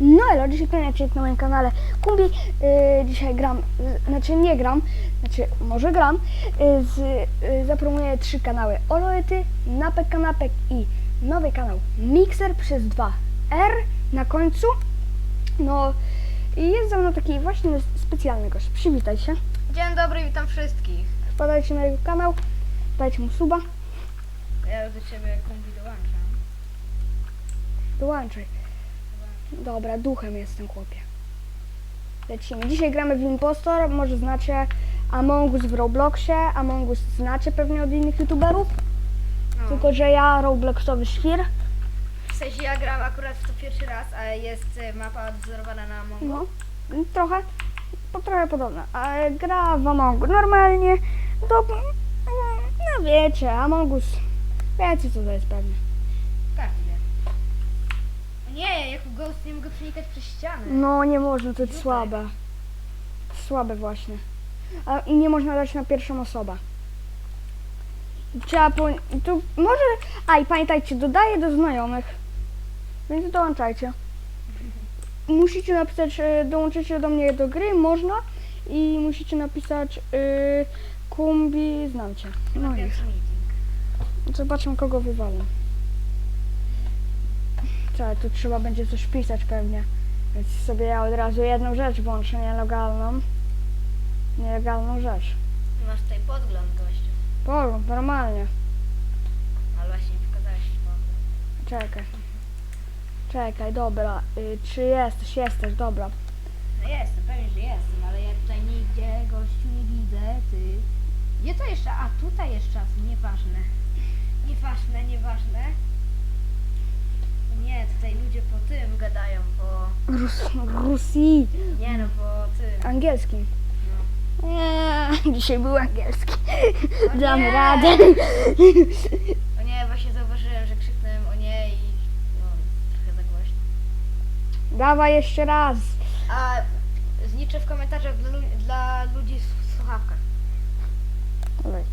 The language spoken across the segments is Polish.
No elo, dzisiaj kolejny odcinek na moim kanale Kumbi. Yy, dzisiaj gram, yy, znaczy nie gram, znaczy może gram. Yy, z, yy, zapromuję trzy kanały Oloety, Napek Kanapek i nowy kanał Mixer przez 2R na końcu. No i jest ze mną taki właśnie specjalny gość. Przywitaj się. Dzień dobry, witam wszystkich. Wpadajcie na jego kanał, dajcie mu suba, Ja do ciebie kombi dołączam. dołączaj. Dobra, duchem jestem chłopie. Lecimy. Dzisiaj gramy w Impostor, może znacie Among Us w Robloxie. Among Us znacie pewnie od innych youtuberów. No. Tylko, że ja Robloxowy świr. W sensie ja gram akurat to pierwszy raz, ale jest y, mapa odwzorowana na Among Us. No, trochę, po, trochę podobna. Ale gra w Among Us normalnie. To, no wiecie, Among Us, wiecie co to jest pewnie. Nie. Jako ghost nie mogę przenikać przez ściany. No nie można, to jest słabe. Słabe właśnie. A, I nie można dać na pierwszą osobę. Trzeba po... Tu może... A i pamiętajcie, dodaję do znajomych. Więc dołączajcie. Musicie napisać, e, dołączycie do mnie do gry, można. I musicie napisać y, Kumbi, znam cię. No i pierwszy meeting. zobaczmy kogo wywalę. Czekaj, tu trzeba będzie coś pisać pewnie. Więc sobie ja od razu jedną rzecz włączę, nielegalną. Nielegalną rzecz. Masz tutaj podgląd gościu. Pogląd, normalnie. Ale właśnie nie pokazałeś mi podgląd. Czekaj. Czekaj, dobra. Y, czy jesteś? Jesteś, dobra. No jestem, pewnie, że jestem, ale ja tutaj nigdzie gościu nie widzę, ty. Gdzie to jeszcze? A tutaj jest czas, nieważne. Nieważne, nieważne. Rus Rusji. Nie no, po tym. Angielskim. No. Nie, dzisiaj był angielski. O Damy nie! radę. O nie, właśnie zauważyłem, że krzyknąłem o nie i no, trochę za głośno. Dawaj jeszcze raz. A zniczę w komentarzach dla, lu- dla ludzi w słuchawkach. Olej.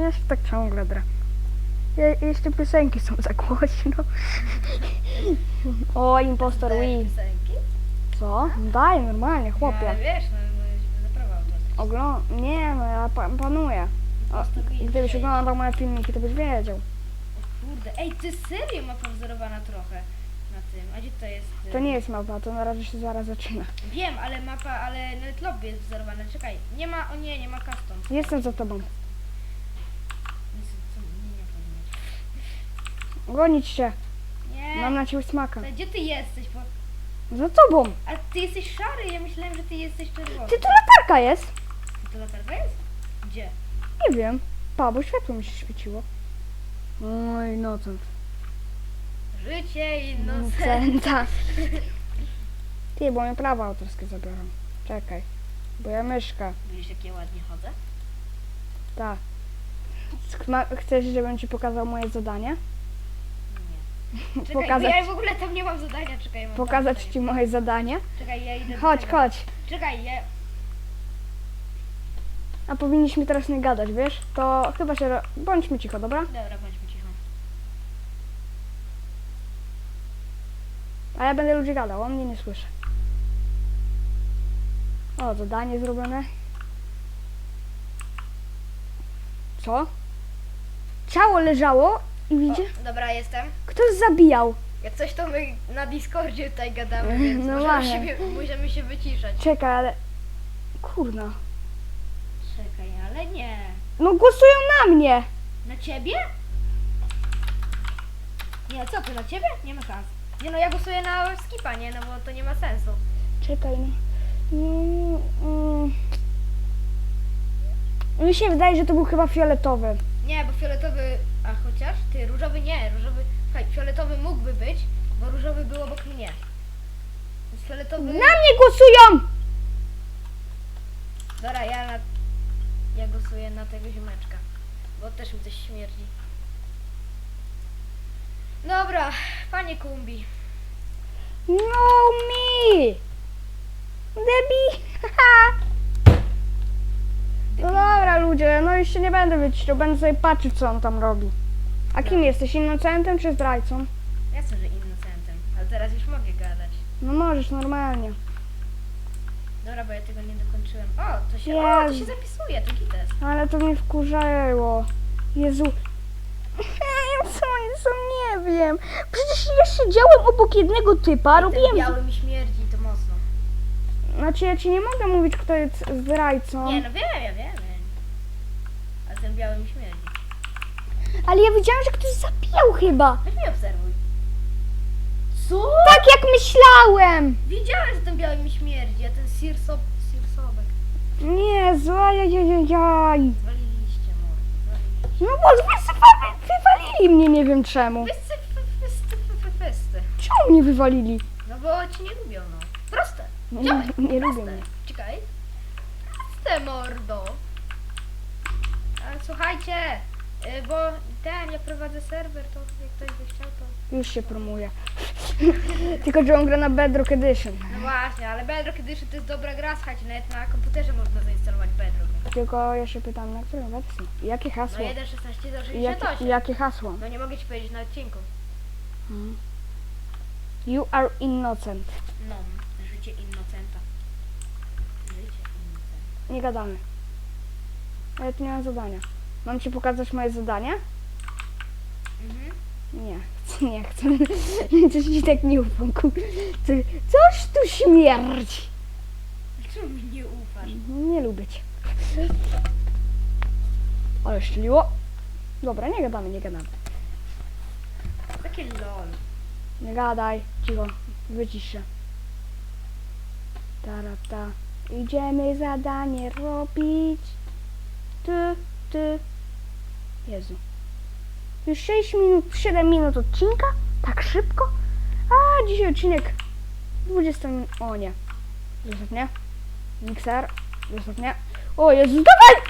Ja się tak ciągle dra. Je, jeszcze piosenki są za głośno. O, impostor win. piosenki? Co? Daj, normalnie, chłopie. wiesz, no, no zaprawa. Ogląd... Nie, no ja pa panuję. O, gdybyś oglądał moje filmiki, to byś wiedział. Kurde, ej, ty serio mapa wzorowana trochę na tym. A gdzie to jest? y, To nie jest mapa, to na razie się zaraz zaczyna. Wiem, ale mapa, ale nawet lobby jest wzorowane. Czekaj, nie ma, o nie, nie ma custom. Jestem za tobą. Gonić się. Nie, Mam na ciebie smaka. gdzie ty jesteś? Bo, Za tobą. a ty jesteś szary, ja myślałem, że ty jesteś czerwony. Ty tu latarka jest. To latarka jest? Gdzie? Nie wiem. Pa, bo światło mi się świeciło. Oj, no to. Życie innocent. Centa. Ty, bo mnie prawa autorskie zabiorą. Czekaj. Bo ja myszka. Widzisz, jak ja ładnie chodzę? Tak. Chcesz, żebym ci pokazał moje zadanie? Czekaj, Pokazać- bo ja w ogóle tam nie mam zadania, czekaj. ja Mam Pokazać tam ci moje zadanie? Czekaj, ja idę do Chodź, tego. chodź. Czekaj, ja... A powinniśmy teraz nie gadać, wiesz? To chyba się... ro- Bądźmy cicho, dobra? Dobra, bądźmy cicho. A ja będę ludzi gadał, on mnie nie słyszy. O, zadanie zrobione. Co? Ciało leżało i widzicie? O, dobra, jestem. Ktoś zabijał. Jak coś to my na Discordzie tutaj gadamy, więc No możemy, właśnie. się, możemy się wyciszać. Czekaj, ale... Kurna. Czekaj, ale nie. No głosują na mnie! Na ciebie? Nie, co ty, na ciebie? Nie ma szans. Nie no, ja głosuję na skipa, nie? No bo to nie ma sensu. Czekaj, no. Mm, mm. Mi się wydaje, że to był chyba fioletowy. Nie, bo fioletowy, a chociaż ty, różowy nie, różowy, słuchaj, fioletowy mógłby być, bo różowy był obok mnie. Więc fioletowy... Na mnie głosują! Dobra, ja na... Ja głosuję na tego ziomeczka, bo też mi coś śmierdzi. Dobra, panie Kumbi. No me! Haha. No dobra ludzie, no już się nie będę wyciszał, będę sobie patrzył co on tam robi. A kim jesteś, innocentem czy zdrajcą? Ja jestem, że innocentem, ale teraz już mogę gadać. No możesz normalnie. Dobra, bo ja tego nie dokończyłem. O, to się, o, to Jezu. się zapisuje, to gites. Ale to mnie wkurzało. Jezu. Ja co oni są, nie wiem. Przecież ja siedziałem obok jednego typa, Ten robiłem... biały mi śmierdzi, to mocno. Znaczy ja ci nie mogę mówić, kto jest zdrajcą. Nie, no wiem, ja wiem. Wiem. Ale ten biały mi śmierdzi. Ale ja widziałam, że ktoś zabijał chyba. Weź mnie obserwuj. Co? Tak jak myślałem. Wiedziałem, że ten biały mi śmierdzi, a ten sirso... sirsobek. Nie, złajajajaj. Zwaliliście, mord. Zwaliliście. No bo wysywali- wywalili mnie, nie wiem czemu. Wszyscy. Czemu mnie wywalili? No bo cię nie lubią, no. Proste. Nie, Ziomek, nie lubią proste. mnie. Czekaj. Proste, mordo. Słuchajcie, y, bo ten, ja prowadzę serwer, to jak ktoś by chciał, to... Już się promuje. Tylko, że on gra na Bedrock Edition. No właśnie, ale Bedrock Edition to jest dobra gra, słuchajcie, nawet na komputerze można zainstalować Bedrock. Tylko ja się pytam, na którym wersji? Jakie No hasło? 1.16 do I Jak, 68. jakie hasło? No nie mogę ci powiedzieć na odcinku. Hmm. You are innocent. No, życie innocenta. Życie innocenta. Nie gadamy. Ale tu nie mam zadania. Mam ci pokazać moje zadanie? Mhm. Nie, nie chcę. Coś ci tak nie ufam. Ty- Coś tu śmierdzi. Czemu mi nie ufasz? Nie lubię cię. Ale szczeliło. Dobra, nie gadamy, nie gadamy. Takie lol. Nie gadaj. Cicho. Wycisz się. Tarata. Idziemy zadanie robić. Ty, ty. Jezu. Już 6 minut, 7 minut odcinka? Tak szybko? A, dzisiaj odcinek 20 minut. O nie. Zostaw mnie. Mikser. Zostaw mnie. O Jezu, dawaj!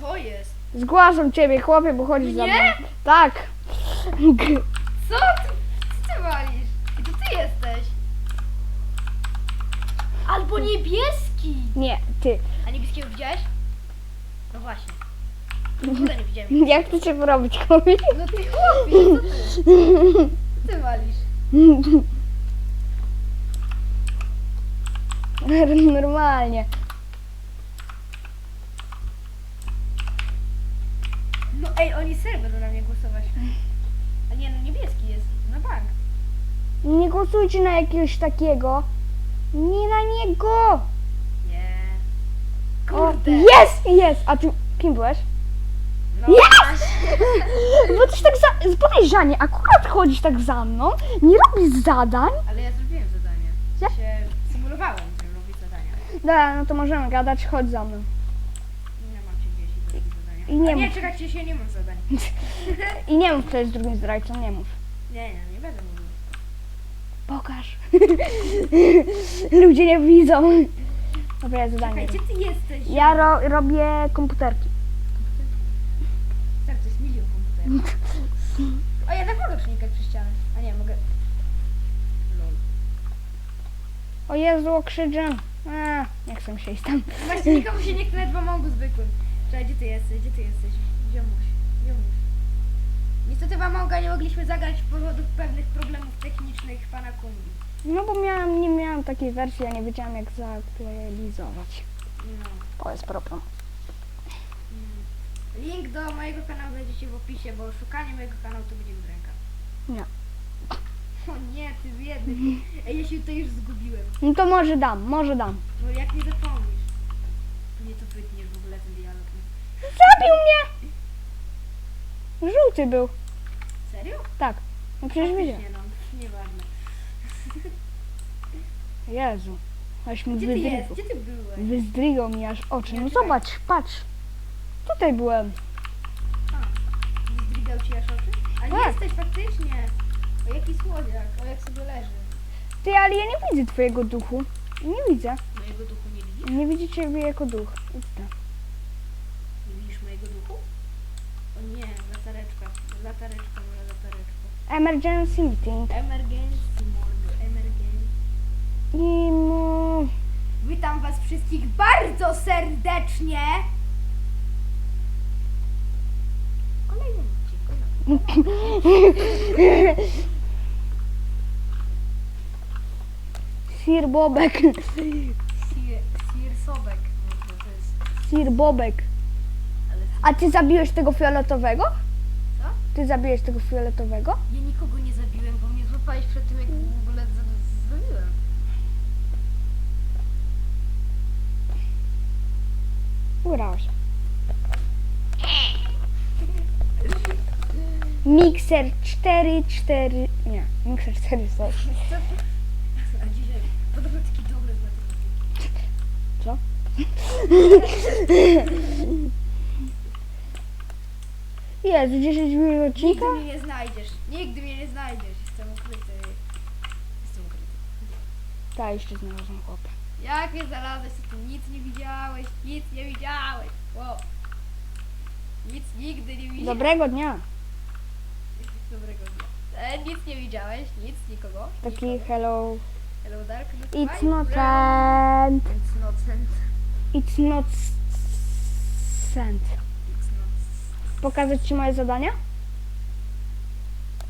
Co jest? Zgłaszam ciebie, chłopie, bo chodzisz za Nie? mną. Tak. G- Co ty, co ty walisz? I to ty jesteś. Albo niebieski. Nie, ty. A niebieskiego widziałeś? No właśnie. Ogóle nie widziałem. Jak chcę cię porobić, chłopie? No ty chłopie, co ty? Ty walisz? Normalnie. No ej, oni serio będą na mnie głosować. A nie, no niebieski jest. Na bank. Nie głosujcie na jakiegoś takiego. Nie na niego. Nie. O, Kurde. jest, jest. A ty kim byłeś? No właśnie. Bo tyś tak za, podejrzanie, akurat chodzisz tak za mną, nie robisz zadań. Ale ja zrobiłem zadanie. Ja? Się symulowałem, że robię zadania. Dobra, no to możemy gadać, chodź za mną. Nie mam cię gdzieś i robię zadania. I nie A nie, mów. czekajcie, się nie mam zadań. I nie mów, kto jest drugim zdrajcą, nie mów. Nie, nie, nie będę mówił. Pokaż. Ludzie nie widzą. Dobra, zadanie. Czekaj, gdzie ty jesteś? Ja ro, robię komputerki. O, ja tak mogę przenikać przez ścianę. A nie, mogę... O Jezu, okrzydzę. A, nie chcę się iść tam. Właśnie nikomu się nie chce nawet w Amongu zwykłym. Czekaj, gdzie ty jesteś? Gdzie ty jesteś? Ziomuś, ziomuś. Niestety w Amonga nie mogliśmy zagrać z powodu pewnych problemów technicznych pana Kumbi. No bo miałam, nie miałam takiej wersji, ja nie wiedziałam jak zaktualizować. No. To jest problem. Link do mojego kanału znajdziecie w opisie, bo szukanie mojego kanału to będzie mi ręka. Nie. O nie, ty biedny. Ej, ja się tutaj już zgubiłem. No to może dam, może dam. No jak nie zapomnisz. Nie to wytniesz w ogóle ten dialog. Zabił mnie! Żółty był. Serio? Tak. No przecież widziałem. Nie no, nieważne. Jezu. Aż mi Gdzie ty jest? wyzdrygał. Gdzie ty byłeś? Wyzdrygał mi aż oczy. No zobacz, patrz. Tutaj byłem. A, zdrigał ci aż oczy? A nie Tak. jesteś faktycznie. O jaki słodziak, o jak sobie leży. Ty, ale ja nie widzę twojego duchu. Nie widzę. Mojego duchu nie widzisz? Nie widzę ciebie jako duch. Idź tam. Nie widzisz mojego duchu? O nie, latareczka. Latareczka, moja latareczka. Emergency meeting. Emergency, mordo, emergency. I mu... Witam was wszystkich bardzo serdecznie. Kolejny odcinek. Sir Bobek. Sir, Sir Sobek. Może to jest... Sir Bobek. Ale A ty zabiłeś tego fioletowego? co? Ty zabiłeś tego fioletowego? Ja nikogo nie zabiłem, bo mnie złapałeś przed tym, jak w ogóle z- zabiłem. Ugrałeś. Mikser 4, 4, nie, mikser 4, sorry. Co? A dzisiaj podobno taki dobry z matematyki. Co? Jezu, 10 minut odcinka? Nigdy mnie nie znajdziesz. Nigdy mnie nie znajdziesz. Jestem ukryty. Jestem ukryty. Tak, jeszcze znalazłem chłopę. Jak mnie znalazłeś, to ty nic nie widziałeś. Nic nie widziałeś. Wow. Nic nigdy nie widziałeś. Dobrego dnia. Dobrego dnia. E, nic nie widziałeś. Nic, nikogo. Taki nikogo. hello. Hello darkness. It's not sand. It's not sent. It's not not... Pokazać ci moje zadania?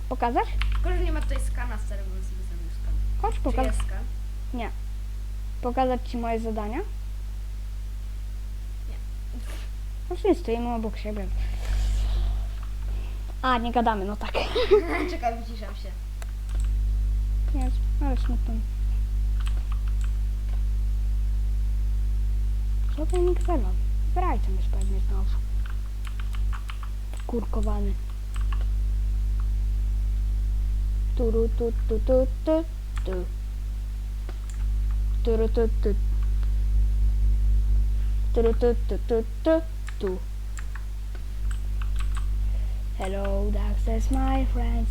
Pokazać? Tylko, że nie ma tutaj skana starego, więc sobie zrobił skan. Chodź, Czy pokaż. jest skan? Pokazać ci moje zadania? Nie. Właśnie stoimy obok siebie. A, nie gadamy, no tak. Czekaj, wyciszam się. Jest, ale smutno. Co ten miksera? Zbrajcem jest pewnie znowu. Kurkowany. Turu tu tu tu tu tu. Turu tu tu. Turu tu tu tu tu tu. Hello, that's my friends.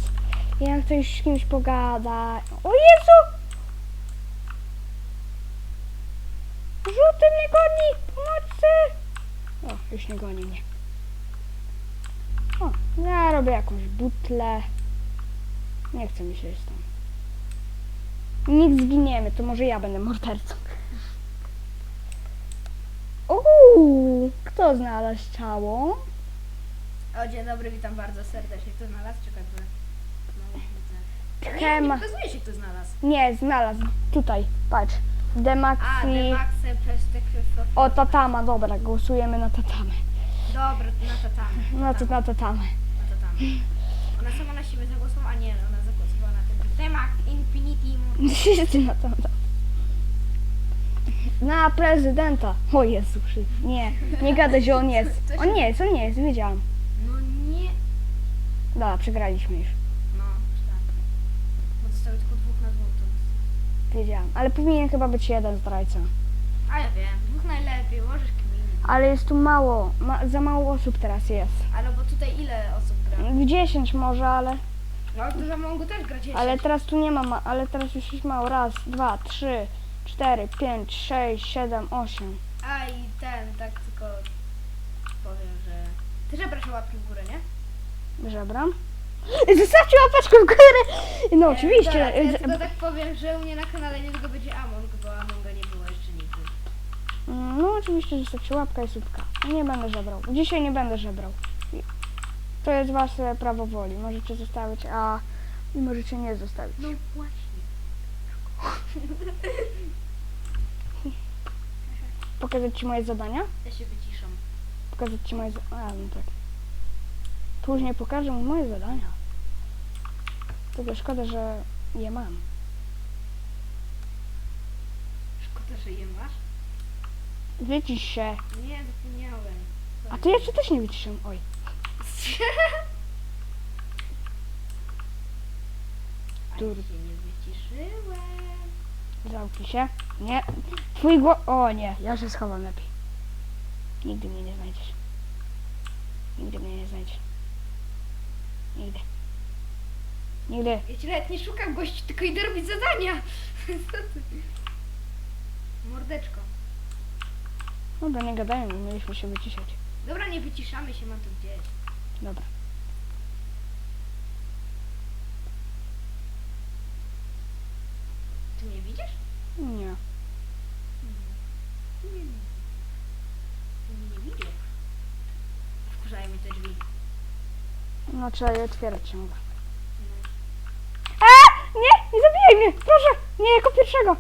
Jak ktoś z kimś pogada. O Jezu! Żółty mnie goni! Pomocy! O, już nie goni mnie. O, ja robię jakąś butlę. Nie chce mi się już tam. Nikt zginiemy, to może ja będę mordercą. Uuu, kto znalazł ciało? O, dzień dobry, witam bardzo serdecznie. Kto znalazł? Czekaj, bo... No, widzę. Nie, Chema. nie pokazuje się, kto znalazł. Nie, znalazł. Tutaj, patrz. A, Demaxi. O, tatama, dobra, głosujemy na tatamę. Dobra, na tatamy. No to na tatamę. Na tatamy. Ona sama na siebie zagłosowała, a nie, ona zagłosowała na ten Demax Infinity. Na tam. Na prezydenta. O Jezu, nie, nie gadaj, że on jest. On nie jest, on nie jest, wiedziałam. Dobra, przegraliśmy już. No, tak. Bo zostały tylko dwóch na dwóch. To... Wiedziałam. Ale powinien chyba być jeden zdrajca. A ja wiem, dwóch najlepiej, możesz kminić. Ale jest tu mało, ma, za mało osób teraz jest. Ale bo tutaj ile osób gra? W 10 może, ale, No, dużo Mongu też gra 10. ale teraz tu nie ma, ma, ale teraz już jest mało. Raz, dwa, trzy, cztery, pięć, sześć, siedem, osiem. A i ten, tak tylko powiem, że... Ty żebrasz łapki w górę, nie? Żebram. Zostawcie łapeczkę w górę! No E, oczywiście. Dobra, ja z- tylko tak powiem, że u mnie na kanale niedługo będzie Among, bo Amonga nie było jeszcze nigdy. No oczywiście zostawcie łapka i słupka. Nie będę żebrał. Dzisiaj nie będę żebrał. To jest wasze prawo woli. Możecie zostawić, a możecie nie zostawić. No właśnie. Pokazać ci moje zadania? Ja się wyciszam. Pokazać ci moje zadania. A, no tak. Później pokażę mu moje zadania. Tylko szkoda, że je mam. Szkoda, że je masz. Wycisz się. Nie, zapomniałem. A ty jeszcze też nie wyciszę. Oj. A Dur. się nie wyciszyłem. Zamknij się. Nie. Twój głos... O nie, ja się schowam lepiej. Nigdy mnie nie znajdziesz. Nigdy mnie nie znajdziesz. Nigdy. Nigdy. Ja cię nawet nie szukam gości, tylko idę robić zadania. Co ty? Mordeczko. Dobra, nie gadajmy, mieliśmy się wyciszać. Dobra, nie wyciszamy się, mam to gdzieś. Dobra. No trzeba je otwierać ciągle. A! Nie! Nie zabijaj mnie! Proszę! Nie jako pierwszego!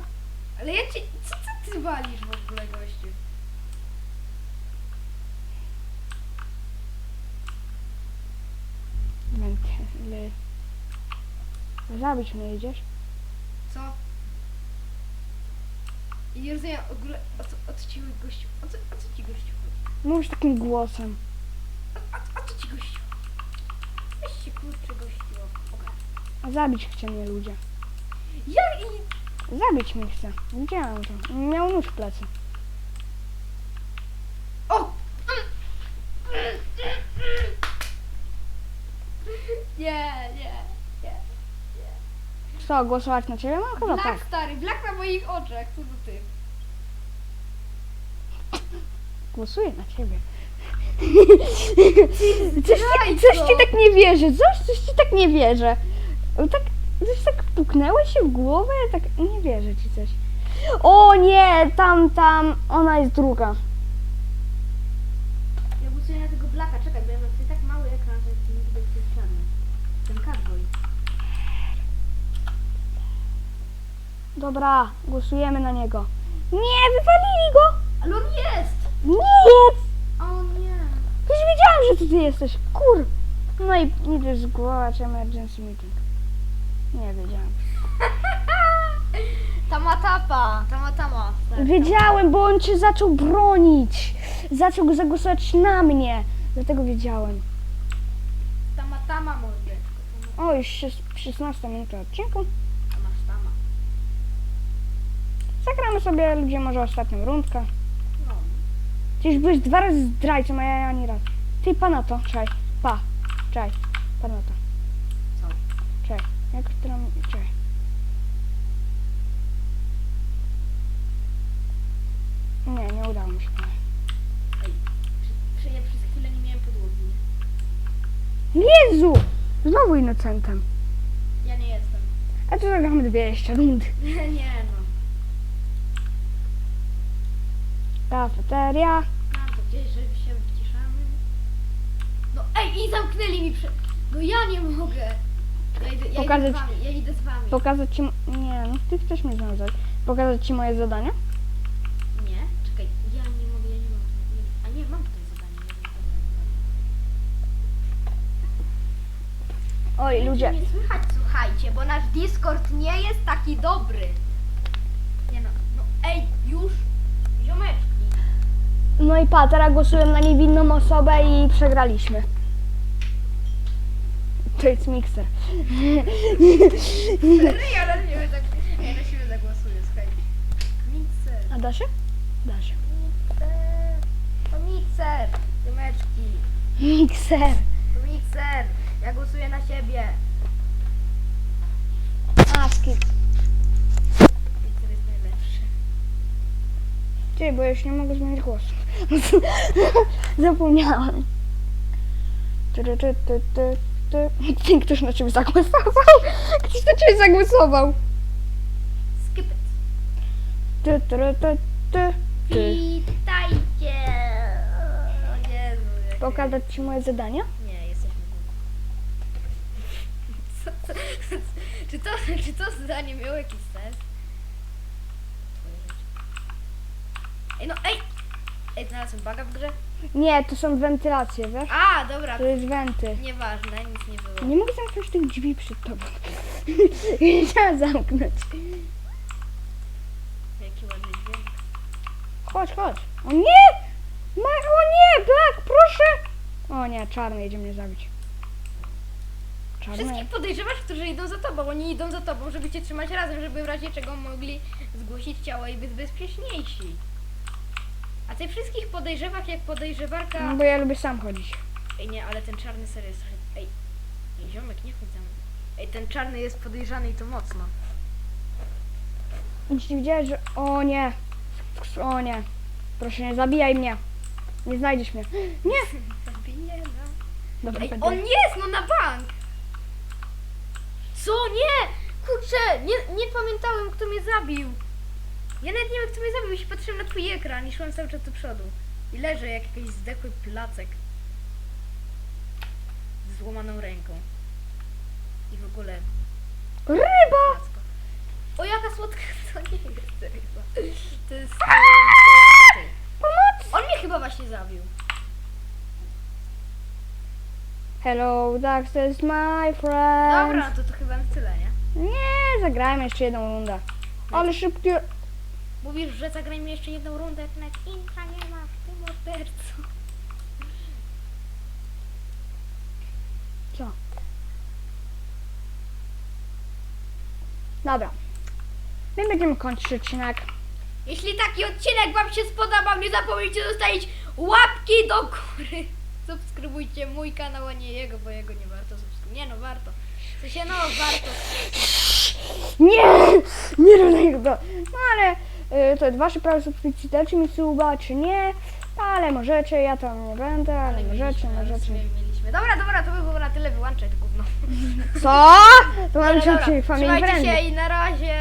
Ale ja cię... Co, co ty walisz w ogóle, gościu? Wentyly. Zabić mnie idziesz? Co? I nie rozumiem w ogóle, o co, o co ci gościu... O co, o co ci gościu chodzi? Mówisz takim głosem. O, o, o co ci gościu? Się kurczę. A zabić chce mnie ludzie. Ja i... Zabić mnie chce. Widziałem to. Miał nóż w plecy. O! Nie, nie, nie. Co, głosować na ciebie? No chyba Black tak. stary, Black na moich oczach, co do ty? Głosuję na ciebie. Coś ci, coś ci tak nie wierzy, coś, coś ci tak nie wierzę. Tak, coś tak puknęło się w głowę, tak nie wierzę ci coś. O nie, tam, tam, ona jest druga. Ja głosuję na tego Blacka, czekaj, bo ja mam tak mały ekran, że nie widać tej ściany. Ten cowboy. Dobra, głosujemy na niego. Nie, wywalili go! Ale on jest! Nie jest! Już wiedziałam, że to ty jesteś. Kur. No i idę zgłować emergency meeting. Nie wiedziałam. Tama tapa, tama tama. Wiedziałem, bo on cię zaczął bronić. Zaczął go zagłosować na mnie. Dlatego wiedziałem. Tama tama mordę. O, już szes- 16 minuta odcinku. A masz tama. Zagramy sobie ludzie może ostatnią rundkę. Ty już byłeś dwa razy zdrajcą, a ja ani raz. Ty pana to, czaj. Pa, czaj. Pana to, Co? czaj. Jak tam, czaj. Nie, nie udało mi się. Ej, ja przez chwilę nie miałem podłogi. Jezu! Znowu inocentem. Ja nie jestem. A tu zagramy 200 rund. Nie, nie Kafeteria. Mam gdzieś, że się wyciszamy. No ej, i zamknęli mi prze... No ja nie mogę. Ja idę, ja Pokazać- idę z wami, ja idę z wami. Pokazać ci... Nie, no ty chcesz mnie związać. Pokazać ci moje zadanie? Nie, czekaj, ja nie mogę, ja nie mogę. Nie- A nie, mam tutaj zadanie. ja wiem, dobra, Oj, dobra. ludzie. Nie słychać, słuchajcie, bo nasz Discord nie jest taki dobry. No i pa, teraz głosuję na niewinną osobę i przegraliśmy. To jest mikser. Ja na siebie tak, ja na siebie zagłosuję. Mikser, A da się? Da się. mikser, to mikser, ziomeczki, Mikser. to mikser. Ja głosuję na siebie. A, skip. Mikser jest najlepszy. Ty, bo ja już nie mogę zmienić głosu. Ty, Ktoś na ciebie zagłosował. Ktoś na ciebie zagłosował. Skip it. Ty, ty, ty, ty, ty. Witajcie! O Jezu, jakie- Pokazać ci moje zadania? Nie, jesteśmy głupi. Co, co, czy, to, czy to zdanie miało jakiś sens? Twoje. Ej, no ej! Ej, znalazłem baga w grze? Nie, to są wentylacje, wiesz? A, dobra, To jest wenty. nieważne, nic nie było. Nie mogę zamknąć tych drzwi przed tobą. Chciałam zamknąć. Jaki ładny dźwięk. Chodź, chodź. O nie! Ma, o nie! Black, proszę! O nie, czarny jedzie mnie zabić. Czarny? Wszystkich podejrzewasz, którzy idą za tobą. Oni idą za tobą, żeby cię trzymać razem, żeby w razie czego mogli zgłosić ciało i być bezpieczniejsi. A ty wszystkich podejrzewasz jak podejrzewarka... No bo ja lubię sam chodzić. Ej, nie, ale ten czarny serio jest trochę... Ej, Ej, ziomek, nie chodź za mną. Ej, ten czarny jest podejrzany i to mocno. Nie widziałeś, że... O nie! O nie! Proszę, nie zabijaj mnie! Nie znajdziesz mnie. Nie! Zabiję, no. Dobra, Ej, będę- on jest, no na bank! Co? Nie! Kurczę, nie, nie pamiętałem, kto mnie zabił. Ja nawet nie wiem, kto mnie zabił, się patrzyłem na twój ekran i szłem cały czas do przodu. I leżę jak jakiś zdechły placek. Z złamaną ręką. I w ogóle Ryba! O, jaka słodka to nie jest ryba. To jest... Pomoc! On mnie chyba właśnie zabił. Hello, Dax, jest my friend. Dobra, to to chyba na tyle, nie? Nie, zagrajmy jeszcze jedną rundę. Ale szybkie. Mówisz, że zagrajmy jeszcze jedną rundę, jak nawet intra nie ma w tym mordercu. Co? Dobra. My będziemy kończyć odcinek. Jeśli taki odcinek Wam się spodobał, nie zapomnijcie zostawić łapki do góry. Subskrybujcie mój kanał, a nie jego, bo jego nie warto subskrybować. Nie no, warto. W sensie, no, warto. Nie! Nie robię tego. No ale y, to jest wasze prawo subskrypcji. Dajcie mi suba, czy nie. Ale możecie, ja tam nie będę, ale możecie, ale możecie. mieliśmy. Dobra, dobra, to by było na tyle, wyłączać gówno. Co? To Dobra, się dobra. odcinek Family Trzymajcie Friendly. się i na razie.